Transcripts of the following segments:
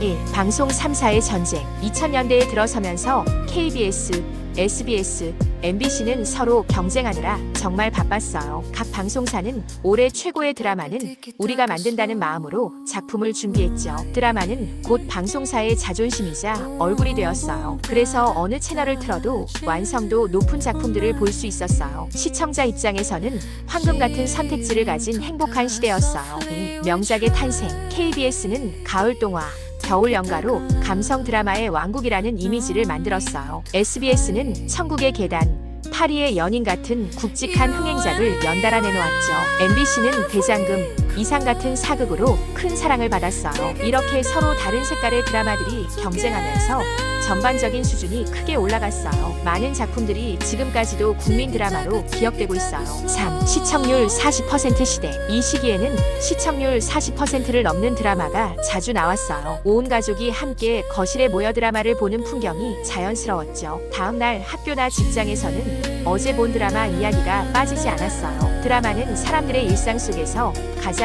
1. 방송 3사의 전쟁 2000년대에 들어서면서 KBS, SBS, MBC는 서로 경쟁하느라 정말 바빴어요. 각 방송사는 올해 최고의 드라마는 우리가 만든다는 마음으로 작품을 준비했죠. 드라마는 곧 방송사의 자존심이자 얼굴이 되었어요. 그래서 어느 채널을 틀어도 완성도 높은 작품들을 볼 수 있었어요. 시청자 입장에서는 황금 같은 선택지를 가진 행복한 시대였어요. 이 명작의 탄생. KBS는 가을 동화, 겨울 연가로 감성 드라마의 왕국이라는 이미지를 만들었어요. SBS는 천국의 계단, 파리의 연인 같은 굵직한 흥행작을 연달아 내놓았죠. MBC는 대장금, 이상 같은 사극으로 큰 사랑을 받았어요. 이렇게 서로 다른 색깔의 드라마들이 경쟁하면서 전반적인 수준이 크게 올라갔어요. 많은 작품들이 지금까지도 국민 드라마로 기억되고 있어요. 3. 시청률 40% 시대. 이 시기에는 시청률 40%를 넘는 드라마가 자주 나왔어요. 온 가족이 함께 거실에 모여 드라마를 보는 풍경이 자연스러웠죠. 다음날 학교나 직장에서는 어제 본 드라마 이야기가 빠지지 않았어요. 드라마는 사람들의 일상 속에서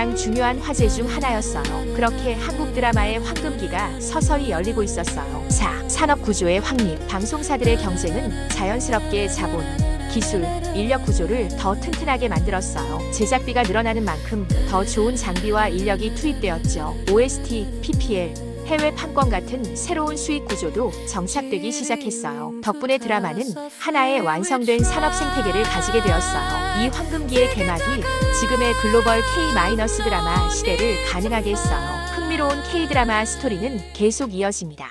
가장 중요한 화제 중 하나였어요. 그렇게 한국 드라마의 황금기가 서서히 열리고 있었어요. 4. 산업 구조의 확립. 방송사들의 경쟁은 자연스럽게 자본, 기술, 인력 구조를 더 튼튼하게 만들었어요. 제작비가 늘어나는 만큼 더 좋은 장비와 인력이 투입되었죠. OST, PPL, 해외 판권 같은 새로운 수익 구조도 정착되기 시작했어요. 덕분에 드라마는 하나의 완성된 산업 생태계를 가지게 되었어요. 이 황금기의 개막이 지금의 글로벌 K- 드라마 시대를 가능하게 했어요. 흥미로운 K 드라마 스토리는 계속 이어집니다.